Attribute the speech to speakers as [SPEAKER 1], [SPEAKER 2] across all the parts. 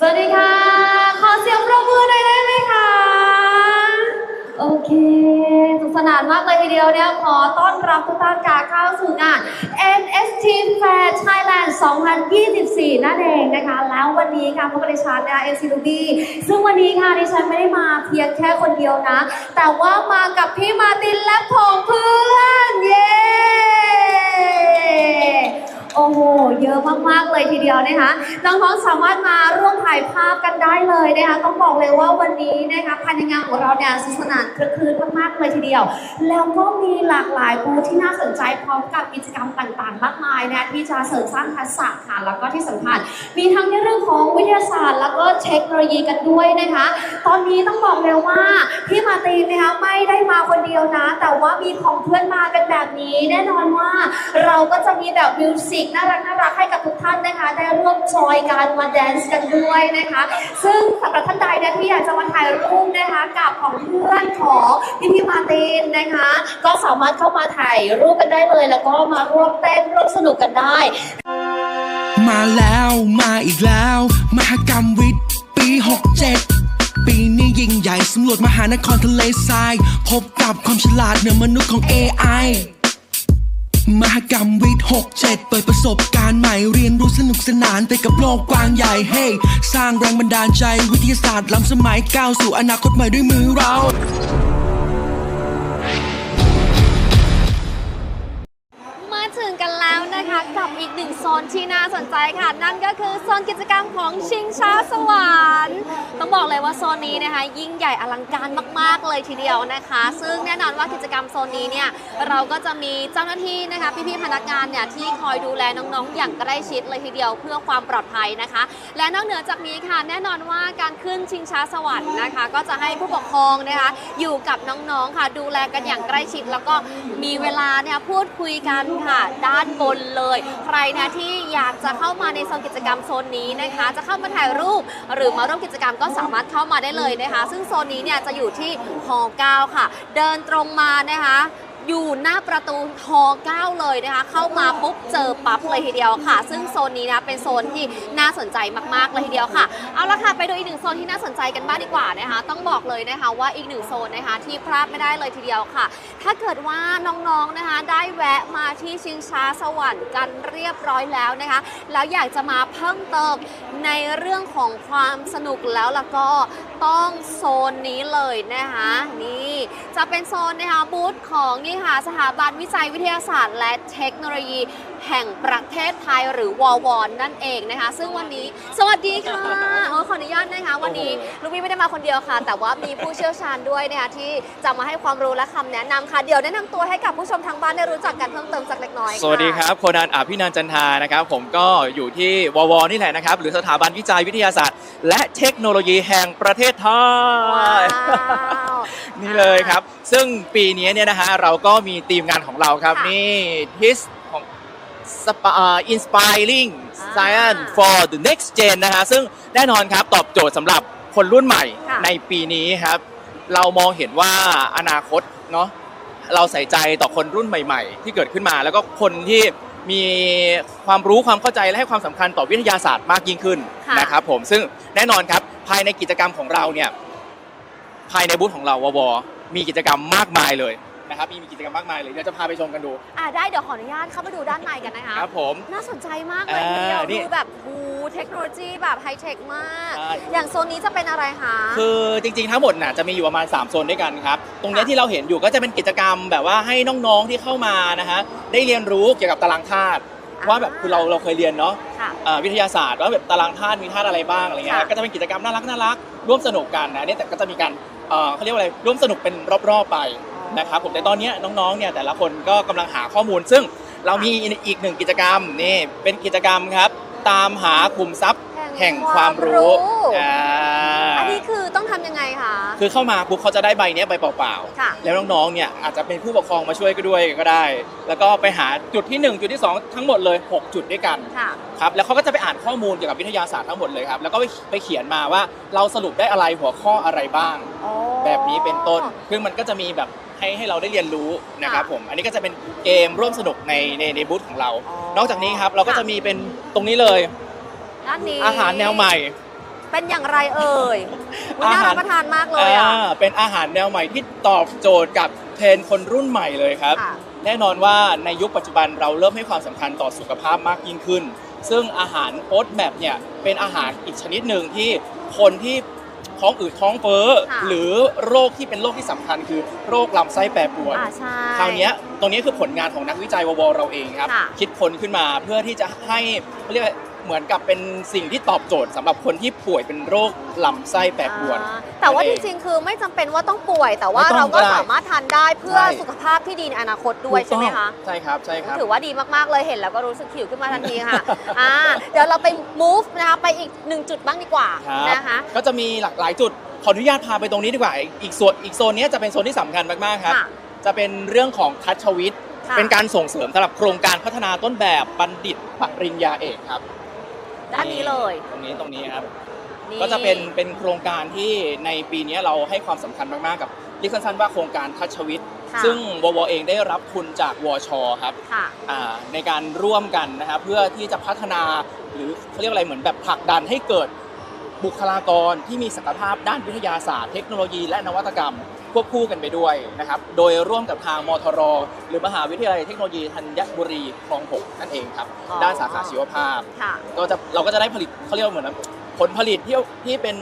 [SPEAKER 1] สวัสดีค่ะ ขอเสียงปรบมือหน่อยได้ไหมคะ โอเคสนุกสนานมากเลยทีเดียวเนี่ยขอต้อนรับทุกท่านค่ะเข้าสู่งาน NST Fair Thailand 2024 นั่นเองนะคะ แล้ววันนี้ค่ะพบกับดิฉันนะคะ NC r u b y ซึ่งวันนี้ค่ะดิฉันไม่ได้มาเพียงแค่คนเดียวนะ แต่ว่ามากับพี่มาตินและผองเพื่อน เย้ โอ้โห เยอะ มากๆเลยทีเดียวนะคะน้องๆสามารถมาร่วมถ่ายภาพกันได้เลยนะคะต้องบอกเลยว่าวันนี้นะคะภายในงานของเราเนี่ยสนุกสนานคลึกคลืนมากๆเลยทีเดียว แล้วก็มีหลากหลายบูธที่น่าสนใจพร้อมกับกิจกรรมต่างๆ มากมายนะที่จะเสริมสร้างทักษะค่ะแล้วก็ที่สำคัญมีทั้งในเรื่องของวิทยาศาสตร์ แล้วก็เทคโนโลยีกันด้วยนะคะ ตอนนี้ต้องบอกเลยว่าพี่มาตีนนะคะไม่ได้มาคนเดียวนะ แต่ว่ามีของเพื่อนมากันแบบนี้ แน่นอนว่าเราก็จะมีแบบมิวสิกน่ารักน่ารักให้กับทุกท่านนะคะ ได้ร่วมจอยกันมาแดนซ์กันด้วยนะคะ ซึ่งสำหรับท่านใดนะที่อยากจะมาถ่ายรูปนะคะกับของเพื่อนของพี่พี่มาตีนนะคะ ก็สามารถเข้ามาถ่ายรูปกันได้เลย แล้วก็มาร่วมเต้นร่วมสนุกกันได้
[SPEAKER 2] มาแล้วมาอีกแล้ว มหกรรมวิทย์ปี 67 ปีนี้ยิ่งใหญ่สำรวจมหานครทะเลทราย พบกับความฉลาดเหนือมนุษย์ของ AI มหกรรมวิทย์67เปิดประสบการณ์ใหม่เรียนรู้สนุกสนานไปกับโลกกว้างใหญ่เฮ้สร้างแรงบันดาลใจวิทยาศาสตร์ล้ำสมัยก้าวสู่อนาคตใหม่ด้วยมือเรา
[SPEAKER 1] ซนที่น่าสนใจค่ะ นั่นก็คือโซนกิจกรรมของชิงช้าสวรรค์ต้องบอกเลยว่าโซนนี้นะคะ ยิ่งใหญ่อลังการมาก ๆ เลยทีเดียวนะคะ ซึ่งแน่นอนว่ากิจกรรมโซนนี้เนี่ยเราก็จะมีเจ้าหน้าที่นะคะพี่ๆพนักงานเนี่ยที่คอยดูแลน้องๆ อย่างใกล้ชิดเลยทีเดียวเพื่อความปลอดภัยนะคะ และนอกเหนือจากนี้ค่ะ แน่นอนว่าการขึ้นชิงช้าสวรรค์นะคะ ก็จะให้ผู้ปกครองนะคะอยู่กับน้องๆค่ะ ดูแลกันอย่างใกล้ชิด แล้วก็มีเวลาเนี่ยพูดคุยกันค่ะ ด้านบนเลยใครนะที่อยากจะเข้ามาในโซนกิจกรรมโซนนี้นะคะ จะเข้ามาถ่ายรูป หรือมาร่วมกิจกรรมก็สามารถเข้ามาได้เลยนะคะ ซึ่งโซนนี้เนี่ยจะอยู่ที่หอ9ค่ะ เดินตรงมานะคะ อยู่หน้าประตูท9เลยนะคะ เข้ามาปุ๊บเจอปั๊บเลยทีเดียวค่ะ ซึ่งโซนนี้นะเป็นโซนที่น่าสนใจมากๆเลยทีเดียวค่ะ เอาละค่ะไปดูอีกหนึ่งโซนที่น่าสนใจกันบ้างดีกว่านะคะ ต้องบอกเลยนะคะว่าอีกหนึ่งโซนนะคะที่พลาดไม่ได้เลยทีเดียวค่ะ ถ้าเกิดว่าน้องๆนะคะได้แวะมาที่ชิงช้าสวรรค์กันเรียบร้อยแล้วนะคะ แล้วอยากจะมาเพิ่มเติมในเรื่องของความสนุกแล้วแล้วก็ ต้องโซนนี้เลยนะคะนี่จะเป็นโซนนะคะบูธของนี่ค่ะสถาบันวิจัยวิทยาศาสตร์ และเทคโนโลยีแห่งประเทศไทยหรือวอวอนนั่นเองนะคะ ซึ่งวันนี้สวัสดีค่ะโอ้ขออนุญาตนะคะ วันนี้ลูกพี่ไม่ได้มาคนเดียวค่ะ แต่ว่ามีผู้เชี่ยวชาญด้วยนะคะที่จะมาให้ความรู้และคำแนะนำค่ะ เดี๋ยวแนะนำตัวให้กับผู้ชมทางบ้านได้รู้จักกันเพิ่มเติมสักเล็กน้อยะ
[SPEAKER 3] สวัสดีครับโคนันอภินันท์จันทานะครับ ผมก็อยู่ที่ววนี่แหละนะครับ หรือสถาบันวิจัยวิทยาศาสตร์ และเทคโนโลยีแห่งประเทศไท
[SPEAKER 1] ว้า
[SPEAKER 3] ยวนี่เลยครับ ซึ่งปีนี้เนี่ยนะฮะเราก็มีทีมงานของเราครับ
[SPEAKER 1] ค่ะ
[SPEAKER 3] นี่ his ของ Spa- อ่า inspiring
[SPEAKER 1] อ่า
[SPEAKER 3] science for the next gen นะฮะซึ่งแน่นอนครับตอบโจทย์สำหรับคนรุ่นใหม่
[SPEAKER 1] ค่ะ
[SPEAKER 3] ในปีนี้ครับ เรามองเห็นว่าอนาคตเนาะเราใส่ใจต่อคนรุ่นใหม่ ๆ ที่เกิดขึ้นมา แล้วก็คนที่มีความรู้ความเข้าใจและให้ความสำคัญต่อวิทยาศาสตร์มากยิ่งขึ้น
[SPEAKER 1] ค่ะ
[SPEAKER 3] นะครับผมซึ่งแน่นอนครับ ภายในกิจกรรมของเราเนี่ยภายในบูธของเราววมีกิจกรรมมากมายเลยนะครับมีมีกิจกรรมมากมายเลยเดี๋ยวจะพาไปชมกันดู
[SPEAKER 1] อ่าได้เดี๋ยวขออนุญาตเข้าไปดูด้านในกันนะคะ
[SPEAKER 3] ครับผม
[SPEAKER 1] น่าสนใจมากเลยทีเดียว
[SPEAKER 3] อ่านี่
[SPEAKER 1] ดูแบบบูเทคโนโลยีแบบไฮเทคมาก
[SPEAKER 3] ใช่
[SPEAKER 1] อย่างโซนนี้จะเป็นอะไรคะ
[SPEAKER 3] คือจริงๆทั้งหมดน่ะจะมีอยู่ประมาณ 3 โซนด้วยกันครับตรงเนี้ยที่เราเห็นอยู่ก็จะเป็นกิจกรรมแบบว่าให้น้องๆที่เข้ามานะฮะได้เรียนรู้เกี่ยวกับตารางธาตุ ว่าแบบคือเราเราเคยเรียนเนาะ
[SPEAKER 1] ค่ะ
[SPEAKER 3] อ่าวิทยาศาสตร์ว่าแบบตารางธาตุมีธาตุอะไรบ้างอะไรเงี้ย
[SPEAKER 1] ค่ะ
[SPEAKER 3] ก็จะเป็นกิจกรรมน่ารักน่ารักร่วมสนุกกันนะเนี่ยแต่ก็จะมีการเอ่อเขาเรียกว่าอะไรร่วมสนุกเป็นรอบๆไปนะครับผมแต่ตอนเนี้ยน้องๆเนี่ยแต่ละคนก็กำลังหาข้อมูล ซึ่งเรามีอีกหนึ่งกิจกรรมนี่เป็นกิจกรรมครับ ตามหาคุมทรัพย์ แห่งความรู้อ่า
[SPEAKER 1] อันนี้คือต้องทำยังไงคะ
[SPEAKER 3] คือเข้ามาปุ๊บเขาจะได้ใบเนี้ยใบเปล่า
[SPEAKER 1] ค่ะ
[SPEAKER 3] ๆ แล้วน้องๆ เนี่ยอาจจะเป็นผู้ปกครองมาช่วยก็ด้วยก็ได้ แล้วก็ไปหาจุดที่หนึ่งจุดที่สองทั้งหมดเลยหกจุดด้วยกัน
[SPEAKER 1] ค่ะ
[SPEAKER 3] ครับ แล้วเขาก็จะไปอ่านข้อมูลเกี่ยวกับวิทยาศาสตร์ทั้งหมดเลยครับ แล้วก็ไปไปเขียนมาว่าเราสรุปได้อะไรหัวข้ออะไรบ้าง
[SPEAKER 1] อ๋อ
[SPEAKER 3] แบบนี้เป็นต้นซึ่งมันก็จะมีแบบให้ให้เราได้เรียนรู้นะครับ
[SPEAKER 1] ค่ะ
[SPEAKER 3] ผม อันนี้ก็จะเป็นเกมร่วมสนุกในในในบูธของเรา
[SPEAKER 1] อ๋อ
[SPEAKER 3] นอกจากนี้ครับเราก็
[SPEAKER 1] ค่ะ
[SPEAKER 3] จะมีเป็นตรงนี้เลย
[SPEAKER 1] ด้านนี้
[SPEAKER 3] อาหารแนวใหม่
[SPEAKER 1] เป็นอย่างไรเอ่ยอุ๊ยน่ารับประทานมากเลยอะ
[SPEAKER 3] อ่าเป็นอาหารแนวใหม่ที่ตอบโจทย์กับเทรนด์คนรุ่นใหม่เลยครับ
[SPEAKER 1] ค่ะ
[SPEAKER 3] แน่นอนว่าในยุคปัจจุบันเราเริ่มให้ความสำคัญต่อสุขภาพมากยิ่งขึ้น ซึ่งอาหารโอ๊ตแมปเนี่ยเป็นอาหารอีกชนิดหนึ่งที่คนที่ท้องอืดท้องเฟ้อ
[SPEAKER 1] ค่ะ
[SPEAKER 3] หรือโรคที่เป็นโรคที่สำคัญคือโรคลำไส้แปรปรวน
[SPEAKER 1] อ่าใช่
[SPEAKER 3] คราวเนี้ยตรงนี้คือผลงานของนักวิจัยววเราเองครับ
[SPEAKER 1] ค่ะ
[SPEAKER 3] คิดค้นขึ้นมาเพื่อที่จะให้เขาเรียกว่า เหมือนกับเป็นสิ่งที่ตอบโจทย์สำหรับคนที่ป่วยเป็นโรคลำไส้แปรปรวน
[SPEAKER 1] อ่าแต่ว่าจริงๆ คือไม่จำเป็นว่าต้องป่วย แต่ว่า
[SPEAKER 3] ไม่ต้อง
[SPEAKER 1] เราก็
[SPEAKER 3] ก็ได้
[SPEAKER 1] สามารถทานได้เพื่อ
[SPEAKER 3] ใช่
[SPEAKER 1] สุขภาพที่ดีในอนาคตด้วยใช่ไหมคะ
[SPEAKER 3] ใช่ครับใช่ครับ
[SPEAKER 1] ถือว่าดีมากๆเลยเห็นแล้วก็รู้สึกหิวขึ้นมาทันทีค่ะ อ่าเดี๋ยวเราไป move นะคะไปอีกหนึ่งจุดบ้างดีกว่า
[SPEAKER 3] ครับ
[SPEAKER 1] นะคะ
[SPEAKER 3] ก็จะมีหลากหลายจุดขออนุญาตพาไปตรงนี้ดีกว่า อีกส่วนอีกโซนเนี้ยจะเป็นโซนที่สำคัญมากๆครับ
[SPEAKER 1] ค่ะ
[SPEAKER 3] จะเป็นเรื่องของทัชวิทย์
[SPEAKER 1] ค่ะ
[SPEAKER 3] เป็นการส่งเสริมสำหรับโครงการพัฒนาต้นแบบบัณฑิตปริญญาเอกครับ
[SPEAKER 1] ด้านนี้เลย
[SPEAKER 3] ตรงนี้ตรงนี้ครับ
[SPEAKER 1] นี่
[SPEAKER 3] ก็จะเป็นเป็นโครงการที่ในปีนี้เราให้ความสำคัญมากๆกับเรียกสั้นๆว่าโครงการทัชวิทย์
[SPEAKER 1] ค่ะ
[SPEAKER 3] ซึ่งววเองได้รับทุนจากวชครับ
[SPEAKER 1] ค่ะ
[SPEAKER 3] อ่าในการร่วมกันนะครับเพื่อที่จะพัฒนาหรือเขาเรียกอะไรเหมือนแบบผลักดันให้เกิดบุคลากรที่มีศักยภาพด้านวิทยาศาสตร์ เทคโนโลยีและนวัตกรรม ควบคู่กันไปด้วยนะครับ โดยร่วมกับทางมทร หรือมหาวิทยาลัยเทคโนโลยีธัญบุรีคลองหกนั่นเองครับ
[SPEAKER 1] อ๋อ
[SPEAKER 3] ด้านสาขาชีวภาพ
[SPEAKER 1] ค่ะ
[SPEAKER 3] ก็จะเราก็จะได้ผลิตเขาเรียกว่าเหมือนผลผลิตที่ที่เป็น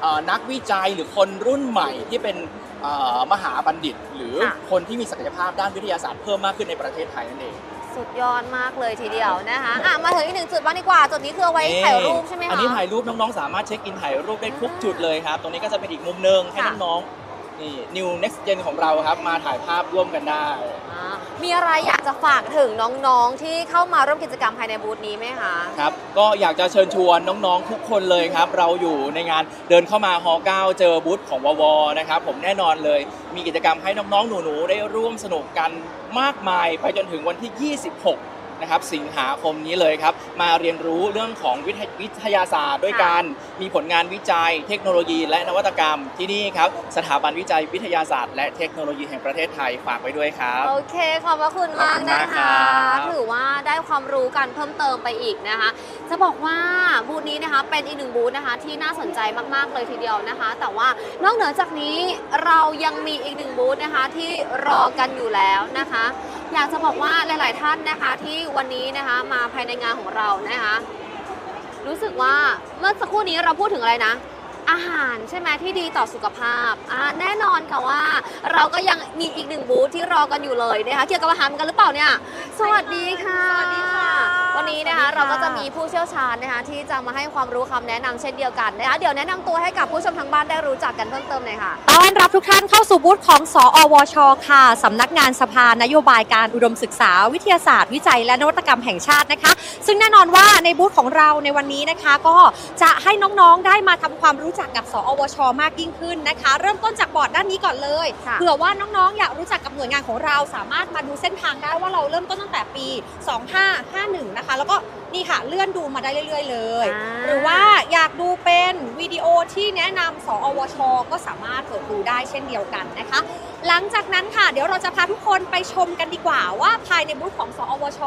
[SPEAKER 3] เอ่อนักวิจัยหรือคนรุ่นใหม่ที่เป็นเอ่อมหาบัณฑิต หรือ
[SPEAKER 1] ค่ะ
[SPEAKER 3] คนที่มีศักยภาพด้านวิทยาศาสตร์เพิ่มมากขึ้นในประเทศไทยนั่นเอง
[SPEAKER 1] สุดยอดมากเลยทีเดียวนะคะอะมาถึงอีกหนึ่งจุดบ้างดีกว่า จุดนี้คือเอาไว้ถ่ายรูปใช่ไหมคะ
[SPEAKER 3] อันนี้ถ่ายรูปน้องๆ สามารถเช็คอินถ่ายรูปได้ทุกจุดเลยครับ ตรงนี้ก็จะเป็นอีกมุมหนึ่งให้
[SPEAKER 1] ค่ะ
[SPEAKER 3] น้องๆ นี่ New Next Gen ของเราครับ มาถ่ายภาพร่วมกันได้
[SPEAKER 1] อ่ามีอะไรอยากจะฝากถึงน้องๆที่เข้ามาร่วมกิจกรรมภายในบูธนี้ไหมคะ
[SPEAKER 3] ครับ ก็อยากจะเชิญชวนน้องๆ ทุกคนเลยครับ เราอยู่ในงานเดินเข้ามาฮ9เจอบูธของววนะครับ ผมแน่นอนเลย มีกิจกรรมให้น้องๆ หนูๆ ได้ร่วมสนุกกันมากมาย ไปจนถึงวันที่ 26 นะครับสิงหาคมนี้เลยครับ มาเรียนรู้เรื่องของวิทยวิทยาศาสตร์ ด้วยการมีผลงานวิจัย เทคโนโลยี และนวัตกรรมที่นี่ครับสถาบันวิจัยวิทยาศาสตร์ และเทคโนโลยีแห่งประเทศไทยฝากไว้ด้วยครับ
[SPEAKER 1] โอเคขอบพระคุณมากนะ
[SPEAKER 3] ขอบคุณมากครั
[SPEAKER 1] คะ
[SPEAKER 3] บ
[SPEAKER 1] ถือว่าได้ความรู้กันเพิ่มเติมไปอีกนะคะ จะบอกว่าบูธนี้นะคะเป็นอีกหนึ่งบูธนะคะ ที่น่าสนใจมากๆเลยทีเดียวนะคะ แต่ว่านอกเหนือจากนี้เรายังมีอีกหนึ่งบูธนะคะที่รอกันอยู่แล้วนะคะ อยากจะบอกว่าหลาย ๆ ท่านนะคะที่วันนี้นะคะมาภายในงานของเรานะคะ รู้สึกว่าเมื่อสักครู่นี้เราพูดถึงอะไรนะ อาหารใช่ไหมที่ดีต่อสุขภาพอ่าแน่นอนค่ะว่า เราก็ยังมีอีกหนึ่งบูธที่รอกันอยู่เลยนะคะเกี่ยวกับอาหารเหมือนกันหรือเปล่าเนี่ย สวัสดีค่ะ
[SPEAKER 4] สวัสดีค่ะ
[SPEAKER 1] วันนี้นะคะ
[SPEAKER 4] สวัสดีค่ะ
[SPEAKER 1] เราก็จะมีผู้เชี่ยวชาญนะคะที่จะมาให้ความรู้คำแนะนำเช่นเดียวกันนะคะเดี๋ยวแนะนำตัวให้กับผู้ชมทางบ้านได้รู้จักกันเพิ่มเติมหน่อยค่ะ
[SPEAKER 4] ต้อนรับทุกท่านเข้าสู่บูธของ สอวช ค่ะสำนักงานสภานโยบายการอุดมศึกษา วิทยาศาสตร์วิจัย และนวัตกรรมแห่งชาตินะคะ ซึ่งแน่นอนว่าในบูธของเราในวันนี้นะคะ ก็จะให้น้องๆได้มาทำความรู้จักกับ สอวช มากยิ่งขึ้นนะคะ เริ่มต้นจากบอร์ดด้านนี้ก่อนเลย
[SPEAKER 1] ค่ะ
[SPEAKER 4] เผื่อว่าน้องๆ อยากรู้จักกับหน่วยงานของเราสามารถมาดูเส้นทางได้ว่าเราเริ่มต้นตั้งแต่ปี 2551นะคะแล้วก็นี่ค่ะเลื่อนดูมาได้เรื่อย ๆ เลย
[SPEAKER 1] อ่า
[SPEAKER 4] หรือว่าอยากดูเป็นวิดีโอที่แนะนำสอวช ก็สามารถเปิดดูได้เช่นเดียวกันนะคะ หลังจากนั้นค่ะ เดี๋ยวเราจะพาทุกคนไปชมกันดีกว่าว่าภายในบูธของสอวช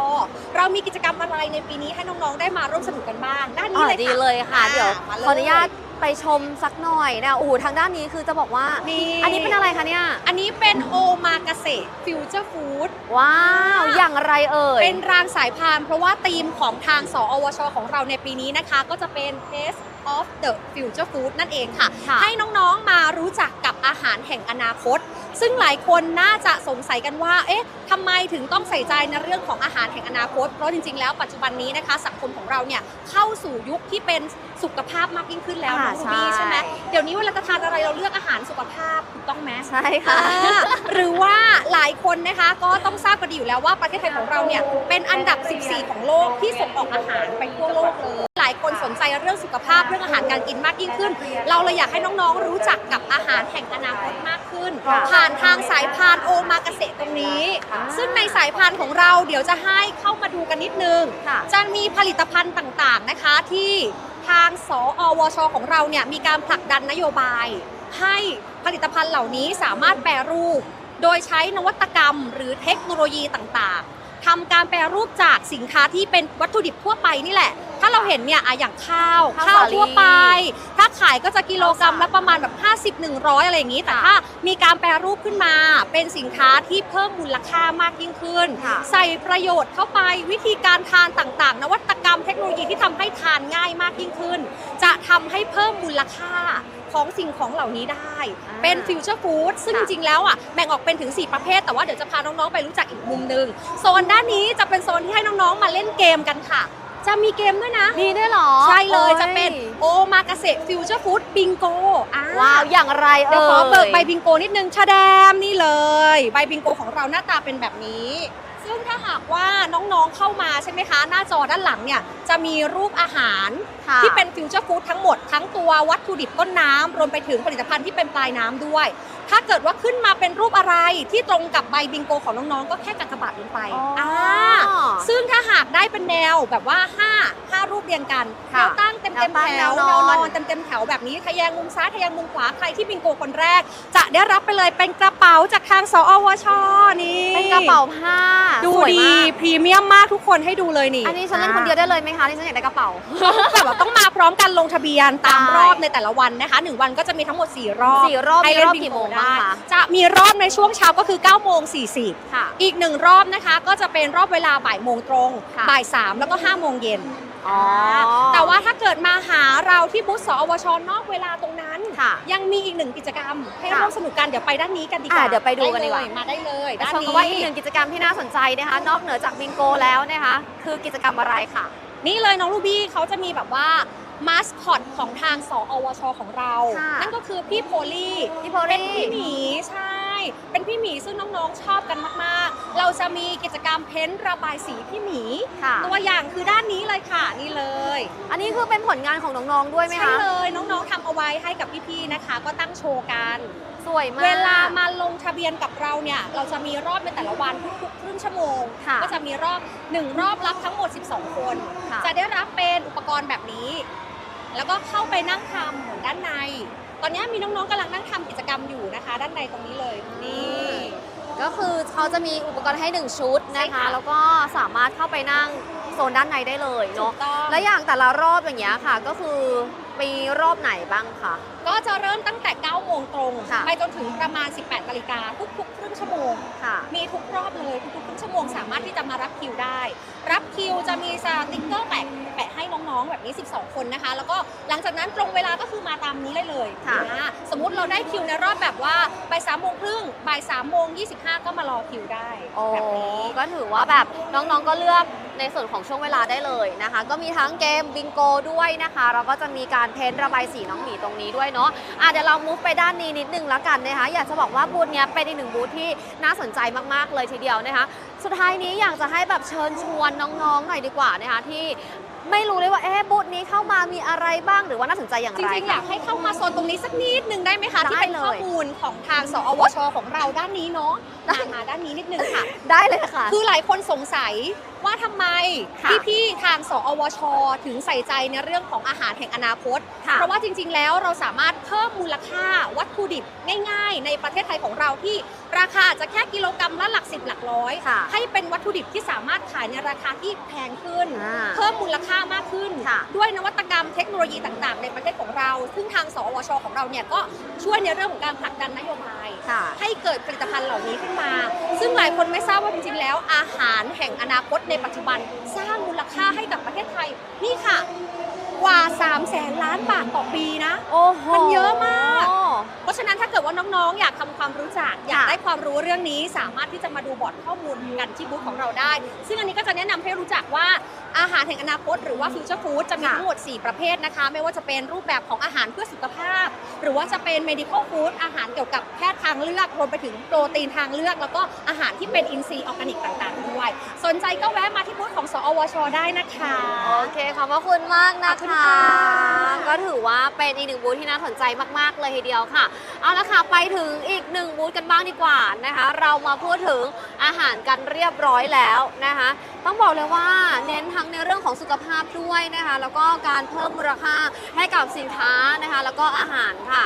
[SPEAKER 4] เรามีกิจกรรมอะไรในปีนี้ให้น้องๆได้มาร่วมสนุกกันบ้างด้าน
[SPEAKER 1] อ๋
[SPEAKER 4] นี้
[SPEAKER 1] อ
[SPEAKER 4] เลย
[SPEAKER 1] ดี
[SPEAKER 4] ค่ะ
[SPEAKER 1] เลยค่ะ เดี๋ยว
[SPEAKER 4] มาเลย
[SPEAKER 1] ขออนุญาต ไปชมสักหน่อยนะโอ้โหทางด้านนี้คือจะบอกว่า
[SPEAKER 4] นี่
[SPEAKER 1] อันนี้เป็นอะไรคะเนี่ย
[SPEAKER 4] อันนี้เป็นโอมาเกษตรฟิวเจอร์ฟู้ด
[SPEAKER 1] ว้าว อย่างไรเอ่ย
[SPEAKER 4] เป็นรางสายพานเพราะว่าธีมของทางสอวช ของเราในปีนี้นะคะ ก็จะเป็น Taste of the Future Food นั่นเองค่ะ
[SPEAKER 1] ค่ะ
[SPEAKER 4] ให้น้องๆมารู้จักกับอาหารแห่งอนาคต ซึ่งหลายคนน่าจะสงสัยกันว่า เอ๊ะทำไมถึงต้องใส่ใจในเรื่องของอาหารแห่งอนาคต เพราะจริงๆ แล้วปัจจุบันนี้นะคะ สังคมของเราเนี่ยเข้าสู่ยุคที่เป็นสุขภาพมากยิ่งขึ้นแล้ว
[SPEAKER 1] ค่ะ
[SPEAKER 4] น้องรูบี้
[SPEAKER 1] ใช่
[SPEAKER 4] ใช่ไหมเดี๋ยวนี้เวลาจะทานอะไรเราเลือกอาหารสุขภาพถูกต้องไหม
[SPEAKER 1] ใช่ค่ะ
[SPEAKER 4] อ่าหรือว่าหลายคนนะคะก็ต้องทราบกันดีอยู่แล้วว่าประเทศไทยของเราเนี่ยเป็นอันดับ 14 ของโลกที่ส่งออกอาหารไปทั่วโลกเลยหลายคนสนใจเรื่องสุขภาพเรื่องอาหารการกินมากยิ่งขึ้น เราเลยอยากให้น้องๆรู้จักกับอาหารแห่งอนาคตมากขึ้น
[SPEAKER 1] ค่ะ
[SPEAKER 4] ผ่านทางสายพานโอมาเกษตรตรงนี้ ซึ่งในสายพานของเราเดี๋ยวจะให้เข้ามาดูกันนิดนึง
[SPEAKER 1] ค่ะ
[SPEAKER 4] จะมีผลิตภัณฑ์ต่างๆนะคะที่ทางสอวช ของเราเนี่ยมีการผลักดันนโยบาย ให้ผลิตภัณฑ์เหล่านี้สามารถแปรรูป โดยใช้นวัตกรรม หรือเทคโนโลยีต่างๆทำการแปรรูปจากสินค้าที่เป็นวัตถุดิบทั่วไปนี่แหละ ถ้าเราเห็นเนี่ยอะอย่างข้าว
[SPEAKER 1] ข้าว
[SPEAKER 4] ข้าว
[SPEAKER 1] สาลี
[SPEAKER 4] ทั่วไป ถ้าขายก็จะกิโลกรัม
[SPEAKER 1] ข้าวสาร
[SPEAKER 4] ละประมาณแบบ 50 100 อะไรอย่างนี้ แต่
[SPEAKER 1] ค่ะ
[SPEAKER 4] ถ้ามีการแปรรูปขึ้นมา เป็นสินค้าที่เพิ่มมูลค่ามากยิ่งขึ้น
[SPEAKER 1] ค่ะ
[SPEAKER 4] ใส่ประโยชน์เข้าไปวิธีการทานต่างๆ นวัตกรรมเทคโนโลยีที่ทำให้ทานง่ายมากยิ่งขึ้น จะทำให้เพิ่มมูลค่าของสิ่งของเหล่านี้ได้
[SPEAKER 1] อ่า
[SPEAKER 4] เป็นฟิวเจอร์ฟู้ดซึ่งจ
[SPEAKER 1] ค่ะ
[SPEAKER 4] ริงๆแล้วอะแบ่งออกเป็นถึง 4 ประเภท แต่ว่าเดี๋ยวจะพาน้องๆไปรู้จักอีกมุมหนึงโซนด้านนี้จะเป็นโซนที่ให้น้องๆมาเล่นเกมกันค่ะ จะมีเกมด้วยนะ
[SPEAKER 1] มีด้วยเหรอ
[SPEAKER 4] ใช่เลย
[SPEAKER 1] โอ้
[SPEAKER 4] จะเป็นโอมากาเสะฟิวเจอร์ฟู้ดบิงโก
[SPEAKER 1] ว้าว อย่างไรเอ่ย
[SPEAKER 4] เดี๋ยวขอเบิกใบบิงโกนิดนึงชะแดมนี่เลย ใบบิงโกของเราหน้าตาเป็นแบบนี้ ซึ่งถ้าหากว่าน้องๆเข้ามาใช่ไหมคะ หน้าจอด้านหลังเนี่ยจะมีรูปอาหาร
[SPEAKER 1] ค่ะ
[SPEAKER 4] ที่เป็นฟิวเจอร์ฟู้ดทั้งหมด ทั้งตัววัตถุดิบต้นน้ำรวมไปถึงผลิตภัณฑ์ที่เป็นปลายน้ำด้วย ถ้าเกิดว่าขึ้นมาเป็นรูปอะไรที่ตรงกับใบบิงโกของน้องๆ ก็แค่กากบาทลงไป
[SPEAKER 1] อ๋ออ่า
[SPEAKER 4] ซึ่งถ้าหากได้เป็นแนวแบบว่า5 5รูปเรียงกันแน
[SPEAKER 1] ค่ะ
[SPEAKER 4] วตั้งเต็ม
[SPEAKER 1] แน
[SPEAKER 4] เต็
[SPEAKER 1] ว
[SPEAKER 4] ม
[SPEAKER 1] ตั้ง
[SPEAKER 4] แถ
[SPEAKER 1] แน
[SPEAKER 4] ว
[SPEAKER 1] วน
[SPEAKER 4] แน
[SPEAKER 1] อน
[SPEAKER 4] วนอนเต็มเต็มๆแถวแบบนี้ทะแยงมุมซ้ายทะแยงมุมขวาใครที่บิงโกคนแรก จะได้รับไปเลยเป็นกระเป๋าจากทางสอวชนี่
[SPEAKER 1] เป็นกระเป๋าผ้า
[SPEAKER 4] ดู
[SPEAKER 1] สวย
[SPEAKER 4] ดี
[SPEAKER 1] มาก
[SPEAKER 4] พรีเมียมมากทุกคนให้ดูเลยนี่
[SPEAKER 1] อันนี้ฉันเล่นคนเดียวได้เลยไหมคะที่ฉันอยากได้กระเป๋า
[SPEAKER 4] แบบว่าต้องมาพร้อมกันลงทะเบียนตาม
[SPEAKER 1] ใช่
[SPEAKER 4] รอบในแต่ละวันนะคะหนึ่งวันก็จะมีทั้งหมด 4 รอบ
[SPEAKER 1] สี่รอบ
[SPEAKER 4] ให้
[SPEAKER 1] มี
[SPEAKER 4] เล่
[SPEAKER 1] ร
[SPEAKER 4] น
[SPEAKER 1] อบ
[SPEAKER 4] บิง
[SPEAKER 1] กี่
[SPEAKER 4] โก
[SPEAKER 1] โมง
[SPEAKER 4] ได้
[SPEAKER 1] บ้างคะ
[SPEAKER 4] จะมีรอบในช่วงเช้าก็คือ9โมง40
[SPEAKER 1] ค่ะ
[SPEAKER 4] อีกหนึ่งรอบนะคะก็จะเป็นรอบเวลาบ่ายโมงตรง
[SPEAKER 1] ค่ะ
[SPEAKER 4] บ่ายสามแล้วก็5โมงเย็น
[SPEAKER 1] อ๋อ
[SPEAKER 4] แต่ว่าถ้าเกิดมาหาเราที่บูธสอวชนอกเวลาตรงนั้น
[SPEAKER 1] ค่ะ
[SPEAKER 4] ยังมีอีกหนึ่งกิจกรรม ให้
[SPEAKER 1] ค่ะ
[SPEAKER 4] ร่วมสนุกกันเดี๋ยวไปด้านนี้กันดีกว่า
[SPEAKER 1] อะเดี๋ยวไปดูกันดีกว่า
[SPEAKER 4] ไเลยมาได้เลย
[SPEAKER 1] ด้า
[SPEAKER 4] ด้านน
[SPEAKER 1] นี้
[SPEAKER 4] นี้
[SPEAKER 1] ว่าอีกหนึ่งกิจกรรมที่น่าสนใจนะคะ นอกเหนือจากบิงโกแล้วนะคะ คือกิจกรรมอะไรค่ะ
[SPEAKER 4] นี่เลยน้องลูบี้เขาจะมีแบบว่า มาสคอตของทางสอวชของเรา
[SPEAKER 1] ค่ะ
[SPEAKER 4] นั่นก็คือพี่โพลี่
[SPEAKER 1] พี่โพ
[SPEAKER 4] เป็น
[SPEAKER 1] ลี่
[SPEAKER 4] พี่หมีใช่ เป็นพี่หมีซึ่งน้องๆชอบกันมากๆ เราจะมีกิจกรรมเพ้นท์ระบายสีพี่หมี
[SPEAKER 1] ค่ะ
[SPEAKER 4] ตัวอย่างคือด้านนี้เลยค่ะนี่เลย
[SPEAKER 1] อันนี้คือเป็นผลงานของน้องๆด้วยไหม
[SPEAKER 4] ใช่
[SPEAKER 1] คะ
[SPEAKER 4] เลยน้องๆทำเอาไว้ให้กับพี่ๆนะคะ ก็ตั้งโชว์กัน
[SPEAKER 1] สวยมาก
[SPEAKER 4] เวลามาลงทะเบียนกับเราเนี่ย เราจะมีรอบในแต่ละวันทุกๆครึ่งชั่วโมง
[SPEAKER 1] ค่ะ
[SPEAKER 4] ก็จะมีรอบ 1 รอบรับทั้งหมด 12 คน
[SPEAKER 1] ค่ะ
[SPEAKER 4] จะได้รับเป็นอุปกรณ์แบบนี้ แล้วก็เข้าไปนั่งทำเหมือนด้านใน ตอนนี้มีน้องๆกำลังนั่งทำกิจกรรมอยู่นะคะ ด้านในตรงนี้เลยนี่
[SPEAKER 1] ก็คือเขาจะมีอุปกรณ์ให้หนึ่งชุด
[SPEAKER 4] ใช่
[SPEAKER 1] นะคะ
[SPEAKER 4] ค่ะ
[SPEAKER 1] แล้วก็สามารถเข้าไปนั่งโซนด้านในได้เลย
[SPEAKER 4] ถู
[SPEAKER 1] เนาะ
[SPEAKER 4] กต้อง
[SPEAKER 1] และอย่างแต่ละรอบอย่างเงี้ยค่ะ ก็คือ มีรอบไหนบ้างคะ
[SPEAKER 4] ก็จะเริ่มตั้งแต่ 9 โมงตรง
[SPEAKER 1] ค่ะ
[SPEAKER 4] ไปจนถึงประมาณ 18นาฬิกาทุกๆครึ่งชั่วโมง
[SPEAKER 1] ค่ะ
[SPEAKER 4] มีทุกรอบเลยทุกๆครึ่งชั่วโมงสามารถที่จะมารับคิวได้ รับคิวจะมีสติ๊กเกอร์แปะแปะให้น้องๆ แบบนี้ 12 คนนะคะ แล้วก็หลังจากนั้นตรงเวลาก็คือมาตามนี้เลยเลย
[SPEAKER 1] ค่ะ
[SPEAKER 4] อ่าสมมุติเราได้คิวในรอบแบบว่าบ่ายสามโมงครึ่งบ่ายสามโมงยี่สิบห้าก็มารอคิวได้
[SPEAKER 1] โอ้
[SPEAKER 4] แบบนี้
[SPEAKER 1] ก็ถือว่าแบบน้องๆก็เลือก ในส่วนของช่วงเวลาได้เลยนะคะ ก็มีทั้งเกมบิงโกด้วยนะคะแล้วก็จะมีการเพ้นท์ระบายสีน้องหมีตรงนี้ด้วยเนาะอะเดี๋ยวเรามุฟไปด้านนี้นิดนึงแล้วกันนะคะ อยากจะบอกว่าบูธเนี้ยเป็นอีกหนึ่งบูธที่น่าสนใจมากๆเลยทีเดียวนะคะ สุดท้ายนี้อยากจะให้แบบเชิญชวนน้องๆหน่อยดีกว่านะคะที่ไม่รู้เลยว่าเอ๊ะบูธนี้เข้ามามีอะไรบ้างหรือว่าน่าสนใจอย่าง
[SPEAKER 4] จ
[SPEAKER 1] ไร
[SPEAKER 4] ริงๆ อยากให้เข้ามาโซนตรงนี้สักนิดนึงได้ไหมคะ
[SPEAKER 1] ได้
[SPEAKER 4] ที่เป็น
[SPEAKER 1] เลย
[SPEAKER 4] ข้อมูลของทางสอวชของเราด้านนี้เนาะมามาด้านนี้นิดนึงค่ะ
[SPEAKER 1] ได้เลยค่ะ
[SPEAKER 4] คือหลายคนสงสัย ว่าทำไม
[SPEAKER 1] ค่ะ
[SPEAKER 4] พี่ๆทางสอวช ถึงใส่ใจในเรื่องของอาหารแห่งอนาคต
[SPEAKER 1] ค่ะ
[SPEAKER 4] เพราะว่าจริงๆแล้วเราสามารถเพิ่มมูลค่าวัตถุดิบง่ายๆ ในประเทศไทยของเราที่ราคาอาจจะแค่กิโลกรัมละหลักสิบหลักร้อย
[SPEAKER 1] ค่ะ
[SPEAKER 4] ให้เป็นวัตถุดิบที่สามารถขายในราคาที่แพงขึ้น
[SPEAKER 1] อ่า
[SPEAKER 4] เพิ่มมูลค่ามากขึ้น
[SPEAKER 1] ค่ะ
[SPEAKER 4] ด้วยนวัตกรรมเทคโนโลยีต่างๆ ในประเทศของเรา ซึ่งทางสอวชของเราเนี่ยก็ช่วยในเรื่องของการผลักดันนโยบาย
[SPEAKER 1] ค่ะ
[SPEAKER 4] ให้เกิดผลิตภัณฑ์เหล่านี้ขึ้นมา ซึ่งหลายคนไม่ทราบว่าจริงๆแล้วอาหารแห่งอนาคตในปัจจุบันสร้างมูลค่าให้กับประเทศไทย นี่ค่ะ กว่า3แสนล้านบาทต่อปีนะ
[SPEAKER 1] โอ้โห
[SPEAKER 4] มันเยอะมาก เพราะฉะนั้นถ้าเกิดว่าน้องๆ อยากทำความรู้จัก อยาก
[SPEAKER 1] ค่ะ
[SPEAKER 4] ได้ความรู้เรื่องนี้สามารถที่จะมาดูบอร์ดข้อมูลกันที่บูธของเราได้ ซึ่งอันนี้ก็จะแนะนำให้รู้จักว่าอาหารแห่งอนาคต หรือว่าฟิวเจอร์ฟู้ดจะมี
[SPEAKER 1] ค่ะ
[SPEAKER 4] ทั้งหมด 4 ประเภทนะคะ ไม่ว่าจะเป็นรูปแบบของอาหารเพื่อสุขภาพ หรือว่าจะเป็น medical food อาหารเกี่ยวกับแพทย์ทางเลือกรวมไปถึงโปรตีนทางเลือก แล้วก็อาหารที่เป็นอินทรีย์ออร์แกนิกต่างๆด้วยสนใจก็แวะมาที่บูธของสอวช ได้นะคะ
[SPEAKER 1] โอเคขอบพระคุณมากนะ
[SPEAKER 4] ขอบคุณ
[SPEAKER 1] คะ
[SPEAKER 4] ค่ะ
[SPEAKER 1] ก็ถือว่าเป็นอีกหนึ่งบูธที่น่าสนใจมากๆเลยทีเดียวค่ะ เอาละค่ะ ไปถึงอีกหนึ่งบูธกันบ้างดีกว่านะคะ เรามาพูดถึงอาหารกันเรียบร้อยแล้วนะคะ ต้องบอกเลยว่าเน้นทั้งในเรื่องของสุขภาพด้วยนะคะ แล้วก็การเพิ่มมูลค่าให้กับสินค้านะคะ แล้วก็อาหารค่ะ